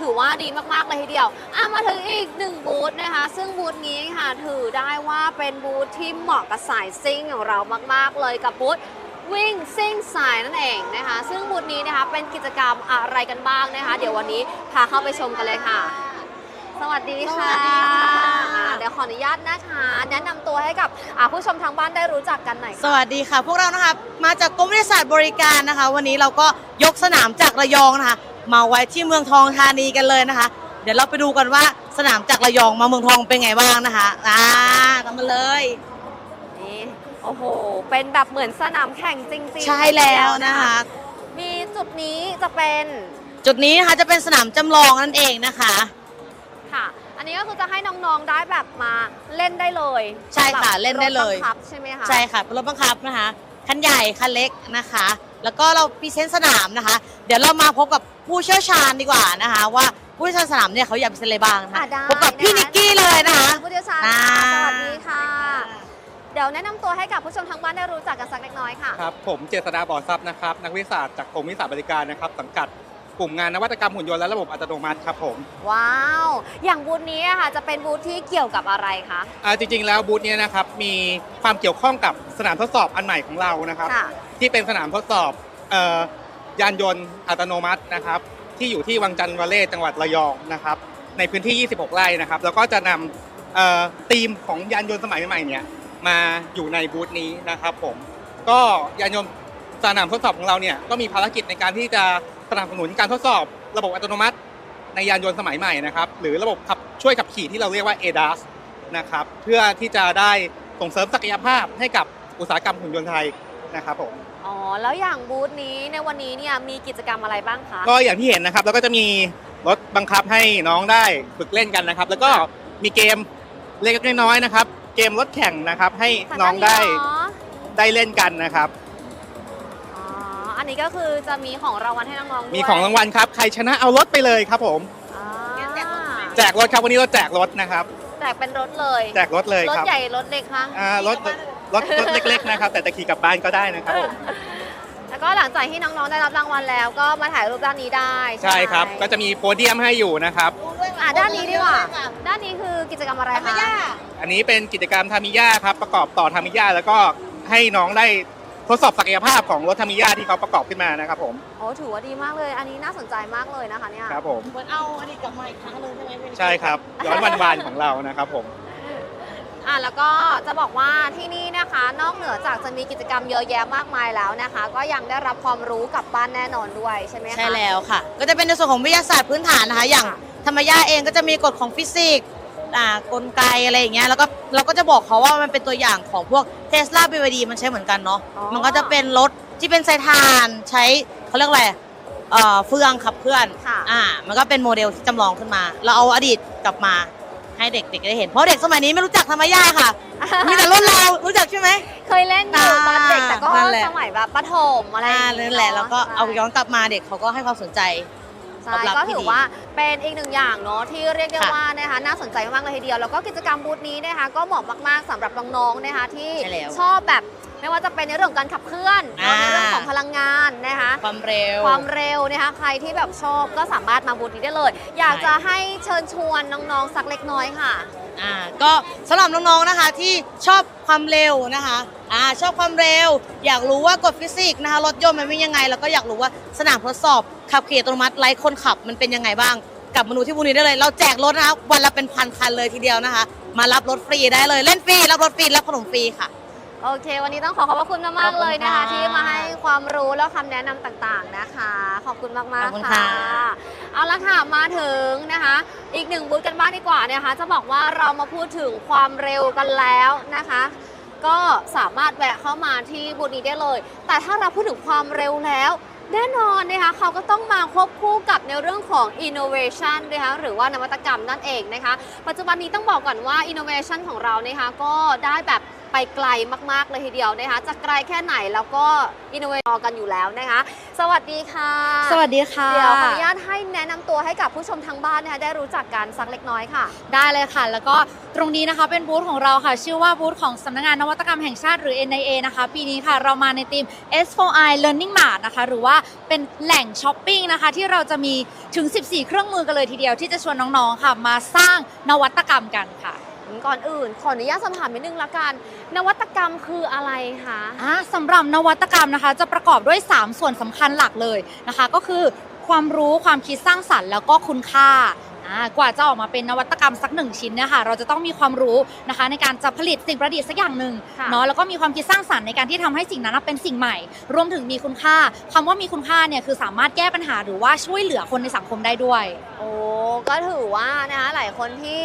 [SPEAKER 1] ถือว่าดีมากๆเลยทีเดียวอะมาถึงอีกหนึ่งบูธนะคะ ซึ่งบูธนี้ค่ะถือได้ว่าเป็นบูธที่เหมาะกับสายซิ่งของเรามาก ๆ เลยกับบูธ วิ่งซิ่งสายนั่นเองนะคะ ซึ่งบูธนี้นะคะเป็นกิจกรรมอะไรกันบ้างนะคะ เดี๋ยววันนี้พาเข้าไปชมกันเลยค่ะสวัสดีค่ะ อ่าเดี๋ยวขออนุญาตนะคะ แนะนำตัวให้กับอ่าผู้ชมทางบ้านได้รู้จักกันหน่อย
[SPEAKER 5] ส
[SPEAKER 1] ค่ะ
[SPEAKER 5] วัสดีค่ะ พวกเรานะคะมาจากกรมวิทยาศาสตร์บริการนะคะ วันนี้เราก็ยกสนามจากระยองนะคะ มาไว้ที่เมืองทองธานีกันเลยนะคะ เดี๋ยวเราไปดูกันว่าสนามจากระยองมาเมืองทองเป็นไงบ้างนะคะอ่าตามมาเลย
[SPEAKER 1] นี่ โอ้โห เป็นแบบเหมือนสนามแข่งจริงๆ
[SPEAKER 5] ใช่แล้วนะคะ
[SPEAKER 1] มีจุดนี้จะเป็น
[SPEAKER 5] จุดนี้นะคะจะเป็นสนามจำลองนั่นเองนะคะ
[SPEAKER 1] ค่ะ อันนี้ก็คือจะให้น้องๆได้แบบมาเล่นได้เลย
[SPEAKER 5] ใช่ค่ะ
[SPEAKER 1] แบบ
[SPEAKER 5] เล่นได้เลย
[SPEAKER 1] รถบังคับใช่ไหมคะ
[SPEAKER 5] ใช่ค่ะเป็นรถบังคับนะคะ คันใหญ่ คันเล็กนะคะ แล้วก็เราพรีเซนต์สนามนะคะ เดี๋ยวเรามาพบกับผู้เชี่ยวชาญดีกว่านะคะ ว่าผู้เชี่ยวชาญสนามเนี่ยเขาอยากพรีเซนต์อะไรบ้างนะคะ
[SPEAKER 1] อะได้
[SPEAKER 5] พบกับพี่ะ
[SPEAKER 1] คะ
[SPEAKER 5] นิกกี้เลยนะคะ
[SPEAKER 1] ผู้เชี่ยวชาญ
[SPEAKER 5] อ่า
[SPEAKER 1] ค่ะสวัสดีค่ะ เดี๋ยวแนะนำตัวให้กับผู้ชมทางบ้านได้รู้จักกันสักเล็กน้อยค่ะ
[SPEAKER 6] ครับ ผมเจษดาบ่อทรัพย์นะครับ นักวิทยาศาสตร์จากกรมวิทยาศาสตร์บริการนะครับ สังกัดกลุ่มงานนวัตกรรมหุ่นยนต์และระบบอัตโนมัติครับผม
[SPEAKER 1] ว้าว อย่างบูธนี้อะค่ะจะเป็นบูธที่เกี่ยวกับอะไรคะ
[SPEAKER 6] อ่าจริงๆ แล้วบูธเนี้นะครับมีความเกี่ยวข้องกับสนามทดสอบอันใหม่ของเรานะครับ
[SPEAKER 1] ค่ะ
[SPEAKER 6] ที่เป็นสนามทดสอบเอ่อยานยนต์อัตโนมัตินะครับ ที่อยู่ที่วังจันทร์วาเล่จังหวัดระยองนะครับ ในพื้นที่ 26 ไร่นะครับ แล้วก็จะนำเอ่อธีมของยานยนต์สมัยใหม่เนี่ย มาอยู่ในบูธนี้นะครับผม ก็ยานยนต์สนามทดสอบของเราเนี่ยก็มีภารกิจในการที่จะสนับสนุนการทดสอบระบบอัตโนมัติ ในยานยนต์สมัยใหม่นะครับ หรือระบบขับช่วยขับขี่ที่เราเรียกว่า ADAS นะครับเพื่อที่จะได้ส่งเสริมศักยภาพให้กับอุตสาหกรรมหุ่นยนต์ไทยนะครับผม
[SPEAKER 1] อ๋อแล้วอย่างบูธนี้ในวันนี้เนี่ยมีกิจกรรมอะไรบ้างคะ
[SPEAKER 6] ก็อย่างที่เห็นนะครับแล้วก็จะมีรถบังคับให้น้องได้ฝึกเล่นกันนะครับ แล้วก็มีเกมเล็กๆน้อยๆนะครับ เกมรถแข่งนะครับ ให้น้องได้
[SPEAKER 1] ทาด้านนี้เนอะ
[SPEAKER 6] ได้เล่นกันนะครับ
[SPEAKER 1] อ๋ออันนี้ก็คือจะมีของรางวัลให้น้องๆด้วย
[SPEAKER 6] มีของรางวัลครับ ใครชนะเอารถไปเลยครับผม
[SPEAKER 1] อ่า
[SPEAKER 6] แจกรถครับวันนี้เราแจกรถนะครับ
[SPEAKER 1] แจกเป็นรถเลย
[SPEAKER 6] แจกรถเลย
[SPEAKER 1] รถ
[SPEAKER 6] ครับ
[SPEAKER 1] ใหญ่รถเล็กคะ
[SPEAKER 6] อ่ารถรถรถเล็กๆนะครับ แต่จะขี่กลับบ้านก็ได้นะครับผม
[SPEAKER 1] แล้วก็หลังจากที่น้องๆได้รับรางวัลแล้ว ก็มาถ่ายรูปด้านนี้ได้
[SPEAKER 6] ใช่ครับ
[SPEAKER 1] ไหม
[SPEAKER 6] ก็จะมีโพเดียมให้อยู่นะครับ
[SPEAKER 1] อ่าด้านนี้ดีกว่า ด้านนี้คือกิจกรรมอะไรคะ
[SPEAKER 6] อันนี้เป็นกิจกรรมทามิยาครับประกอบต่อทามิยาแล้วก็ให้น้องได้ทดสอบศักยภาพของรถทามิยาที่เขาประกอบขึ้นมานะครับผม
[SPEAKER 1] โอ้ถือว่าดีมากเลย อันนี้น่าสนใจมากเลยนะคะเนี่ย
[SPEAKER 6] ครับผม
[SPEAKER 5] เหมือนเอาอดีตกลับมาอีกครั้งเลยใช่ไหมพี่นิกกี้
[SPEAKER 6] ใช่ครับย้อนวันวานของเรานะครับผม
[SPEAKER 1] อะแล้วก็จะบอกว่าที่นี่นะคะ นอกเหนือจากจะมีกิจกรรมเยอะแยะมากมายแล้วนะคะ ก็ยังได้รับความรู้กลับบ้านแน่นอนด้วยใช่ไหมคะ
[SPEAKER 5] ใช่แล้วค่ะ ก็จะเป็นในส่วนของวิทยาศาสตร์พื้นฐานนะคะ อย่าง ธรรมยาเองก็จะมีกฎของฟิสิกส์อ่ากลไกอะไรอย่างเงี้ยแล้วก็เราก็จะบอกเขาว่ามันเป็นตัวอย่างของพวกเทสลา BYD มันใช้เหมือนกันเนาะ
[SPEAKER 1] อ๋อ
[SPEAKER 5] มันก็จะเป็นรถที่เป็นไซทานใช้เขาเรียกอะไรเอ่อเฟืองขับเคลื่อน
[SPEAKER 1] ค่ะ
[SPEAKER 5] อ่ามันก็เป็นโมเดลที่จำลองขึ้นมา เราเอาอดีตกลับมาให้เด็กๆได้เห็นเพราะเด็กสมัยนี้ไม่รู้จักธรรมยาค่ะ มีแต่รุ่นเรารู้จักใช่ไหม
[SPEAKER 1] เคยเล่นอยู่ตอนเด็กแต่ก็
[SPEAKER 5] นั่นแหละ
[SPEAKER 1] สมัยแบบประถมอะไรอ
[SPEAKER 5] อ่า
[SPEAKER 1] ย่าง
[SPEAKER 5] นั่
[SPEAKER 1] เงี้ย
[SPEAKER 5] นแหละแล้วก็เอา
[SPEAKER 1] ใช่
[SPEAKER 5] ย้อนกลับมาเด็กเขาก็ให้ความสนใจ
[SPEAKER 1] ใช่
[SPEAKER 5] ตอบรับ
[SPEAKER 1] ก็
[SPEAKER 5] ที่
[SPEAKER 1] ถือ
[SPEAKER 5] ดี
[SPEAKER 1] ว่าเป็นอีกหนึ่งอย่างเนาะที่เรียกได้
[SPEAKER 5] ค่ะ
[SPEAKER 1] ว่านะคะน่าสนใจมากๆเลยทีเดียว แล้วก็กิจกรรมบูธนี้นะคะก็เหมาะมากๆสำหรับน้องๆนะคะที่
[SPEAKER 5] ใช่แล้ว
[SPEAKER 1] ชอบแบบไม่ว่าจะเป็นในเรื่องของการขับเคลื่อนเนอะ
[SPEAKER 5] อ่า
[SPEAKER 1] ในเรื่องของพลังงานนะคะ
[SPEAKER 5] ความเร็ว
[SPEAKER 1] ความเร็วนะคะใครที่แบบชอบก็สามารถมาบูธนี้ได้เลย อยากจะให้เชิญชวนน้องๆสักเล็กน้อยค่ะ
[SPEAKER 5] อ่าก็สำหรับน้องๆนะคะที่ชอบความเร็วนะคะอ่าชอบความเร็ว อยากรู้ว่ากฎฟิสิกส์นะคะรถยนต์มันเป็นยังไง แล้วก็อยากรู้ว่าสนามทดสอบขับขี่อัตโนมัติไร้คนขับมันเป็นยังไงบ้างกลับมาดูที่บุนีได้เลย เราแจกรถนะคะวันละเป็นพันคันเลยทีเดียวนะคะ มารับรถฟรีได้เลยเล่นฟรีรับรถฟรีรับขนมฟรีค่ะ
[SPEAKER 1] โอเค วันนี้ต้องขอขอบพระคุณมากๆเลยนะคะ
[SPEAKER 5] ขอบคุณค่ะ
[SPEAKER 1] ที่มาให้ความรู้แล้วคำแนะนำต่างๆนะคะ ขอบคุณมาก
[SPEAKER 5] ขอบคุณ
[SPEAKER 1] ๆค่ะ
[SPEAKER 5] ค่ะ
[SPEAKER 1] เอาละค่ะมาถึงนะคะ อีกหนึ่งบูธกันบ้างดีกว่านะคะ จะบอกว่าเรามาพูดถึงความเร็วกันแล้วนะคะ ก็สามารถแวะเข้ามาที่บูธนี้ได้เลย แต่ถ้าเราพูดถึงความเร็วแล้ว แน่นอนนะคะเขาก็ต้องมาควบคู่กับในเรื่องของ innovation นะคะหรือว่านวัตกรรมนั่นเองนะคะ ปัจจุบันนี้ต้องบอกก่อนว่า innovation ของเรานะคะก็ได้แบบ ไปไกลมากๆเลยทีเดียวนะคะ จะไกลแค่ไหนแล้วก็ innovate กันอยู่แล้วนะคะ สวัสดีค่ะ
[SPEAKER 4] สวัสดีค่ะ
[SPEAKER 1] เดี๋ยวขออนุญาตให้แนะนำตัวให้กับผู้ชมทางบ้านนะคะได้รู้จักกันสักเล็กน้อยค่ะ
[SPEAKER 7] ได้เลยค่ะ แล้วก็ตรงนี้นะคะเป็นบูธของเราค่ะ ชื่อว่าบูธของสำนักงานนวัตกรรมแห่งชาติหรือ NIA นะคะ ปีนี้ค่ะเรามาในทีม S4I Learning Mart นะคะ หรือว่าเป็นแหล่งช้อปปิ้งนะคะ ที่เราจะมีถึง 14 เครื่องมือกันเลยทีเดียวที่จะชวนน้องๆค่ะ มาสร้างนวัตกรรมกันค่ะ
[SPEAKER 1] น ก่อนอื่น ขออนุญาตสอบถามนิดนึงละกัน นวัตกรรมคืออะไรคะ
[SPEAKER 7] อ่าสำหรับนวัตกรรมนะคะ จะประกอบด้วย 3 ส่วนสำคัญหลักเลยนะคะ ก็คือความรู้ความคิดสร้างสรรค์แล้วก็คุณค่าอ่ากว่าจะออกมาเป็นนวัตกรรมสักหนึ่งชิ้นเนี่ยค่ะเราจะต้องมีความรู้นะคะในการจะผลิตสิ่งประดิษฐ์สักอย่างหนึ่ง
[SPEAKER 1] ค่ะ
[SPEAKER 7] เนาะแล้วก็มีความคิดสร้างสรรค์ในการที่ทำให้สิ่งนั้นเป็นสิ่งใหม่ รวมถึงมีคุณค่าคำว่ามีคุณค่าเนี่ยคือสามารถแก้ปัญหาหรือว่าช่วยเหลือคนในสังคมได้ด้วย
[SPEAKER 1] โอ้ก็ถือว่านะคะหลายคนที่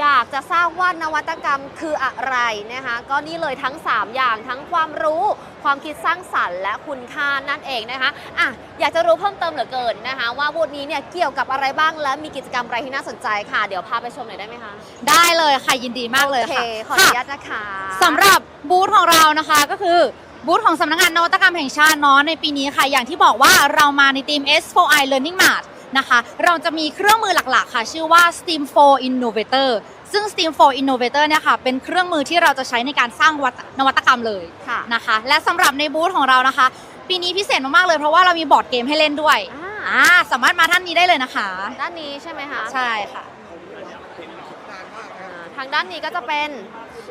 [SPEAKER 1] อยากจะทราบว่านวัตกรรมคืออะไรนะคะ ก็นี่เลยทั้ง 3 อย่างทั้งความรู้ ความคิดสร้างสรรค์และคุณค่านั่นเองนะคะอะอยากจะรู้เพิ่มเติมเหลือเกินนะคะ ว่าบูธนี้เนี่ยเกี่ยวกับอะไรบ้างและมีกิจกรรมอะไรที่น่าสนใจค่ะ เดี๋ยวพาไปชมหน่อยได้ไหมคะ
[SPEAKER 7] ได้เลยค่ะยินดีมากเลย
[SPEAKER 1] โอเค
[SPEAKER 7] ค่ะ
[SPEAKER 1] ขออนุ
[SPEAKER 7] ค่ะ
[SPEAKER 1] ญาตนะคะ
[SPEAKER 7] สำหรับบูธของเรานะคะก็คือบูธของสำนักงานนวัตกรรมแห่งชาติเนาะในปีนี้ค่ะ อย่างที่บอกว่าเรามาในทีม S4I Learning Mart นะคะ เราจะมีเครื่องมือหลักๆ ค่ะ ชื่อว่า STEAM 4 Innovator ซึ่ง STEAM 4 Innovator เนี่ยค่ะ เป็นเครื่องมือที่เราจะใช้ในการสร้างวัตนวัตกรรมเลย
[SPEAKER 1] ค่ะ
[SPEAKER 7] นะคะ และสำหรับในบูธของเรานะคะ ปีนี้พิเศษมากๆเลยเพราะว่าเรามีบอร์ดเกมให้เล่นด้วย
[SPEAKER 1] อ่า
[SPEAKER 7] อ่าสามารถมาท่านนี้ได้เลยนะคะ
[SPEAKER 1] ด้านนี้ใช่ไหมคะ
[SPEAKER 7] ใช่ค่ะ
[SPEAKER 1] อ่าทางด้านนี้ก็จะเป็น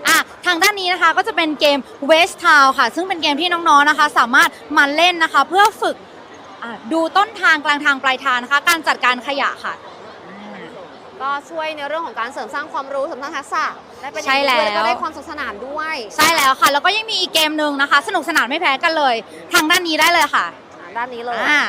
[SPEAKER 7] อะทางด้านนี้นะคะก็จะเป็นเกม West Town ค่ะ ซึ่งเป็นเกมที่น้องๆนะคะ สามารถมาเล่นนะคะ เพื่อฝึก อะดูต้นทางกลางทางปลายทางนะคะ การจัดการขยะค่ะ
[SPEAKER 1] ก็ช่วยในเรื่องของการเสริมสร้างความรู้เสริมสร้างทักษะได้เป็น
[SPEAKER 7] ใช่แล้ว
[SPEAKER 1] แล้วก็ได้ความสนุกสนานด้วย
[SPEAKER 7] ใช่แล้วค่ะ แล้วก็ยังมีอีกเกมหนึ่งนะคะ สนุกสนานไม่แพ้กันเลย ทางด้านนี้ได้เลยค่ะ
[SPEAKER 1] อ่าด้านนี้เลย
[SPEAKER 7] อ่า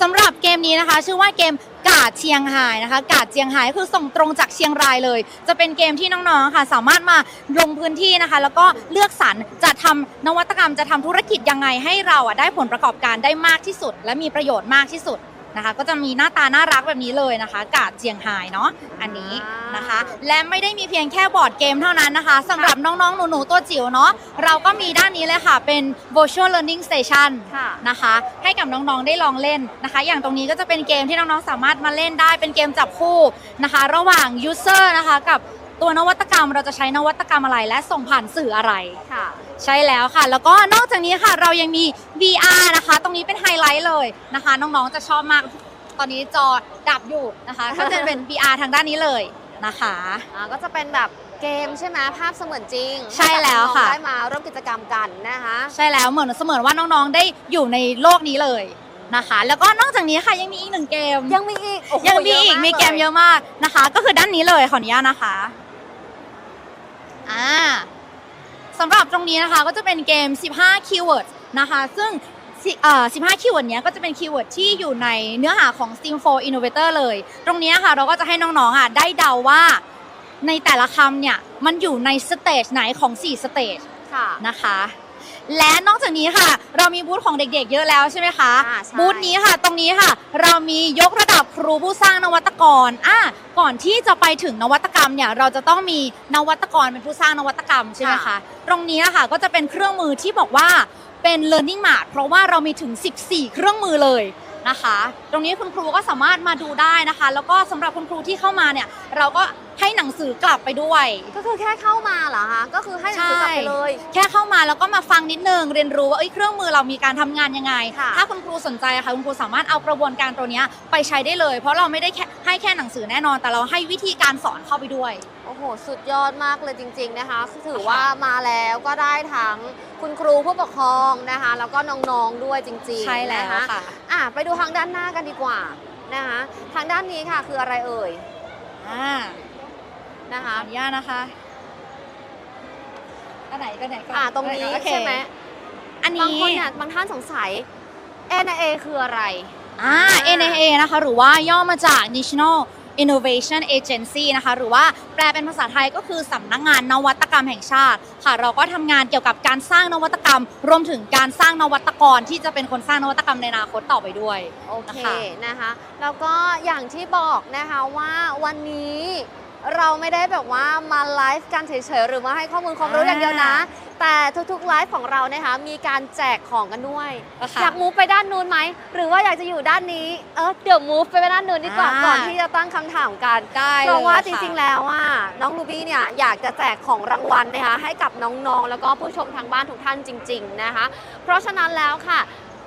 [SPEAKER 7] สำหรับเกมนี้นะคะ ชื่อว่าเกม กาดเชียงรายนะคะ กาดเชียงรายคือส่งตรงจากเชียงรายเลย จะเป็นเกมที่น้องๆค่ะ สามารถมาลงพื้นที่นะคะ แล้วก็เลือกสรรจะทำนวัตกรรมจะทำธุรกิจยังไงให้เราอะได้ผลประกอบการได้มากที่สุด และมีประโยชน์มากที่สุด นะคะ ก็จะมีหน้าตาน่ารักแบบนี้เลยนะคะ กาดเจียงไฮ้เนาะอันนี้นะคะ และไม่ได้มีเพียงแค่บอร์ดเกมเท่านั้นนะคะสำหรับน้องๆ หนูๆ ตัวจิ๋วเนาะเราก็มีด้านนี้เลยค่ะ เป็น virtual learning station
[SPEAKER 1] ค่ะ
[SPEAKER 7] นะคะ ให้กับน้องๆได้ลองเล่นนะคะ อย่างตรงนี้ก็จะเป็นเกมที่น้องๆสามารถมาเล่นได้เป็นเกมจับคู่นะคะ ระหว่าง user นะคะกับ ตัวนวัตกรรมเราจะใช้นวัตกรรมอะไรและส่งผ่านสื่ออะไร
[SPEAKER 1] ค่ะ
[SPEAKER 7] ใช่แล้วค่ะ แล้วก็นอกจากนี้ค่ะเรายังมี VR นะคะ ตรงนี้เป็นไฮไลท์เลยนะคะ น้องๆจะชอบมากตอนนี้จอดับอยู่นะคะก็จะเป็น VR ทางด้านนี้เลยนะคะ
[SPEAKER 1] อ่าก็จะเป็นแบบเกมใช่ไหมภาพเสมือนจริง
[SPEAKER 7] ใช่แล้วค่ะ
[SPEAKER 1] ให้กับน้องๆได้มาร่วมกิจกรรมกันนะคะ
[SPEAKER 7] ใช่แล้วเหมือนเสมือนว่าน้องๆได้อยู่ในโลกนี้เลยนะคะ แล้วก็นอกจากนี้ค่ะยังมีอีกหนึ่งเกม
[SPEAKER 1] ยังมีอีกโอ้โห
[SPEAKER 7] ยังมีอีก
[SPEAKER 1] ยะา
[SPEAKER 7] มีเกมเยอะมากนะคะ ก็คือด้านนี้เลยขออนุญาตนะคะ อ่าสำหรับตรงนี้นะคะก็จะเป็นเกม 15คีย์เวิร์ดนะคะ ซึ่งสิเอ่อ15 คีย์เวิร์ดเนี้ยก็จะเป็นคีย์เวิร์ดที่อยู่ในเนื้อหาของ Steam 4 Innovator เลย ตรงเนี้ยค่ะเราก็จะให้น้องๆอะได้เดาว่าในแต่ละคำเนี่ย มันอยู่ในสเตจไหนของ 4 สเตจ
[SPEAKER 1] ค่ะ
[SPEAKER 7] นะคะ และนอกจากนี้ค่ะ เรามีบูธของเด็กๆ เยอะแล้วใช่ไหมคะ
[SPEAKER 1] อ่าใช่
[SPEAKER 7] บูธนี้ค่ะตรงนี้ค่ะ เรามียกระดับครูผู้สร้างนวัตกรอะก่อนที่จะไปถึงนวัตกรรมเนี่ยเราจะต้องมีนวัตกรเป็นผู้สร้างนวัตกรรมใช่ไหมคะ ตรงนี้ค่ะก็จะเป็นเครื่องมือที่บอกว่าเป็น learning mart เพราะว่าเรามีถึง 14 เครื่องมือเลยนะคะ ตรงนี้คุณครูก็สามารถมาดูได้นะคะ แล้วก็สำหรับคุณครูที่เข้ามาเนี่ยเราก็ให้หนังสือกลับไปด้วย
[SPEAKER 1] ก็คือแค่เข้ามาเหรอคะก็คือให้หนังสือกลับไปเลย
[SPEAKER 7] แค่เข้ามาแล้วก็มาฟังนิดนึงเรียนรู้ว่าเอ้ยเครื่องมือเรามีการทำงานยังไง
[SPEAKER 1] ค่ะ
[SPEAKER 7] ถ้าคุณครูสนใจอะค่ะคุณครูสามารถเอากระบวนการตัวเนี้ยไปใช้ได้เลย เพราะเราไม่ได้แค่ให้แค่หนังสือแน่นอน แต่เราให้วิธีการสอนเข้าไปด้วย
[SPEAKER 1] โอ้โห สุดยอดมากเลยจริง ๆนะคะ ถือว่ามาแล้วก็ได้ทั้งคุณครูผู้ปกครองนะคะ แล้วก็น้องๆด้วยจริงๆ
[SPEAKER 7] ใช่แล้ว
[SPEAKER 1] นะคะ
[SPEAKER 7] ค่ะ
[SPEAKER 1] อะไปดูทางด้านหน้ากันดีกว่านะคะทางด้านนี้ค่ะคืออะไรเอ่ย
[SPEAKER 7] อ่า
[SPEAKER 1] นะ
[SPEAKER 7] ขอ
[SPEAKER 1] คะ
[SPEAKER 7] อนุญาตนะคะอันไหนก็ไหนก่อน
[SPEAKER 1] อ่าตรงนี้
[SPEAKER 7] โอเค
[SPEAKER 1] ใช่ไหม
[SPEAKER 7] อัน
[SPEAKER 1] บาง
[SPEAKER 7] นี้
[SPEAKER 1] คนเนี่ยบางท่านสงสัย NIA คืออะไร
[SPEAKER 7] อ่า NIA นะคะ หรือว่าย่อมาจาก National Innovation Agency นะคะ หรือว่าแปลเป็นภาษาไทยก็คือสำนักงานนวัตกรรมแห่งชาติ ค่ะ เราก็ทำงานเกี่ยวกับการสร้างนวัตกรรม รวมถึงการสร้างนวัตกรที่จะเป็นคนสร้างนวัตกรรมในอนาคตต่อไปด้วย
[SPEAKER 1] โอเค
[SPEAKER 7] นะคะ
[SPEAKER 1] นะคะ แล้วก็อย่างที่บอกนะคะว่าวันนี้ เราไม่ได้แบบว่ามาไลฟ์กันเฉยๆ หรือมาให้ข้อมูลความรู้อย่างเดียวนะ แต่ทุกๆไลฟ์ของเรานะคะ มีการแจกของกันด้วย
[SPEAKER 7] นะคะ
[SPEAKER 1] อยากมูฟไปด้านนู้นไหม หรือว่าอยากจะอยู่ด้านนี้ เออเดี๋ยวมูฟไปด้านนู้นดีกว่า
[SPEAKER 7] อ่า
[SPEAKER 1] ก่อนที่จะตั้งคำถามกัน
[SPEAKER 7] ได้เลย
[SPEAKER 1] เพราะว่าจ
[SPEAKER 7] ค่ะ
[SPEAKER 1] ริงๆ แล้วว่าน้องรูบี้เนี่ยอยากจะแจกของรางวัลนะคะให้กับน้องๆ แล้วก็ผู้ชมทางบ้านทุกท่านจริง ๆ นะคะ เพราะฉะนั้นแล้วค่ะ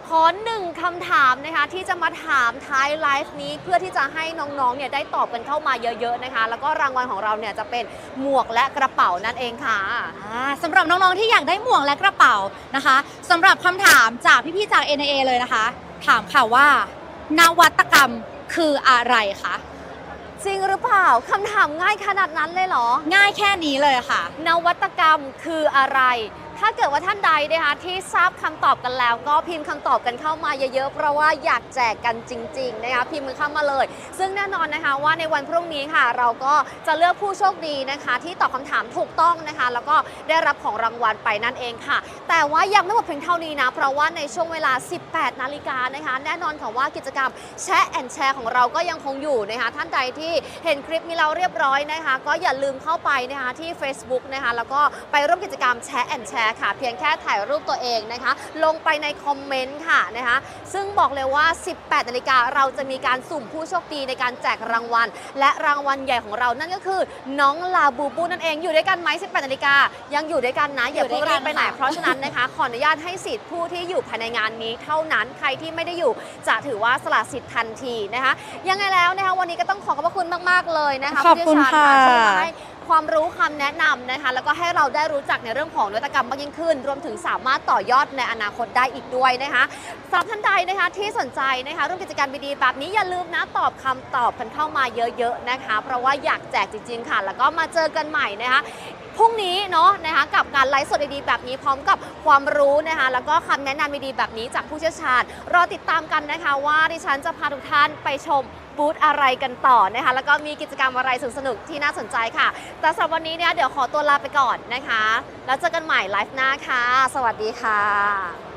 [SPEAKER 1] ขอหนึ่งคำถามนะคะที่จะมาถามท้ายไลฟ์นี้เพื่อที่จะให้น้องๆเนี่ยได้ตอบกันเข้ามาเยอะๆนะคะ แล้วก็รางวัลของเราเนี่ยจะเป็นหมวกและกระเป๋านั่นเองค่ะ
[SPEAKER 7] อ่าสำหรับน้องๆที่อยากได้หมวกและกระเป๋านะคะสำหรับคำถามจากพี่ๆจาก NAA เลยนะคะ ถามค่ะว่า นวัตกรรมคืออะไรคะ
[SPEAKER 1] จริงหรือเปล่าคำถามง่ายขนาดนั้นเลยเหรอ
[SPEAKER 7] ง่ายแค่นี้เลยค่ะ
[SPEAKER 1] นวัตกรรมคืออะไร ถ้าเกิดว่าท่านใดนะคะที่ทราบคำตอบกันแล้ว ก็พิมพ์คำตอบกันเข้ามาเยอะๆ เพราะว่าอยากแจกกันจริงๆนะคะพิมพ์มันเข้ามาเลย ซึ่งแน่นอนนะคะว่าในวันพรุ่งนี้ค่ะ เราก็จะเลือกผู้โชคดีนะคะ ที่ตอบคำถามถูกต้องนะคะ แล้วก็ได้รับของรางวัลไปนั่นเองค่ะ แต่ว่ายังไม่หมดเพียงเท่านี้นะ เพราะว่าในช่วงเวลา 18 นาฬิกานะคะ แน่นอนค่ะว่ากิจกรรมแชร์แอนแชร์ของเราก็ยังคงอยู่นะคะ ท่านใดที่เห็นคลิปนี้เราเรียบร้อยนะคะ ก็อย่าลืมเข้าไปนะคะที่ Facebook นะคะแล้วก็ไปร่วมกิจกรรมแชร์แอนแชร์ค่ะ เพียงแค่ถ่ายรูปตัวเองนะคะ ลงไปในคอมเมนต์ค่ะนะคะ ซึ่งบอกเลยว่า 18นาฬิกาเราจะมีการสุ่มผู้โชคดีในการแจกรางวัล และรางวัลใหญ่ของเรานั่นก็คือ น้องลาบูบูนั่นเองอยู่ด้วยกันไหม18นาฬิกายังอยู่ด้วยกันนะอย่าเพิ่งรีบไปไหนเพราะฉะนั้นนะคะ ขออนุญาตให้สิทธิ์ผู้ที่อยู่ภายในงานนี้เท่านั้นใครที่ไม่ได้อยู่จะถือว่าสละสิทธิ์ทันทีนะคะ ยังไงแล้วนะคะวันนี้ก็ต้องขอขอบพระคุณมาก ๆ เลยนะคะ
[SPEAKER 4] ขอบคุณ
[SPEAKER 1] ผู้เชี่ยวชาญ
[SPEAKER 4] ค่ะ
[SPEAKER 1] ที่มาให้ ความรู้คำแนะนำนะคะ แล้วก็ให้เราได้รู้จักในเรื่องของนวัตกรรมมากยิ่งขึ้น รวมถึงสามารถต่อยอดในอนาคตได้อีกด้วยนะคะสำหรับท่านใดนะคะที่สนใจนะคะร่วมกิจกรรมดีๆแบบนี้อย่าลืมนะตอบคำตอบกันเข้ามาเยอะๆนะคะ เพราะว่าอยากแจกจริง ๆ ค่ะ แล้วก็มาเจอกันใหม่นะคะพรุ่งนี้เนาะนะคะกับการไลฟ์สดดีๆแบบนี้พร้อมกับความรู้นะคะแล้วก็คำแนะนำดีๆแบบนี้จากผู้เชี่ยวชาญ รอติดตามกันนะคะว่าดิฉันจะพาทุกท่านไปชม บูธอะไรกันต่อนะคะ แล้วก็มีกิจกรรมอะไรสนุกๆที่น่าสนใจค่ะ แต่สำหรับวันนี้เนี่ยเดี๋ยวขอตัวลาไปก่อนนะคะ แล้วเจอกันใหม่ไลฟ์หน้าค่ะ สวัสดีค่ะ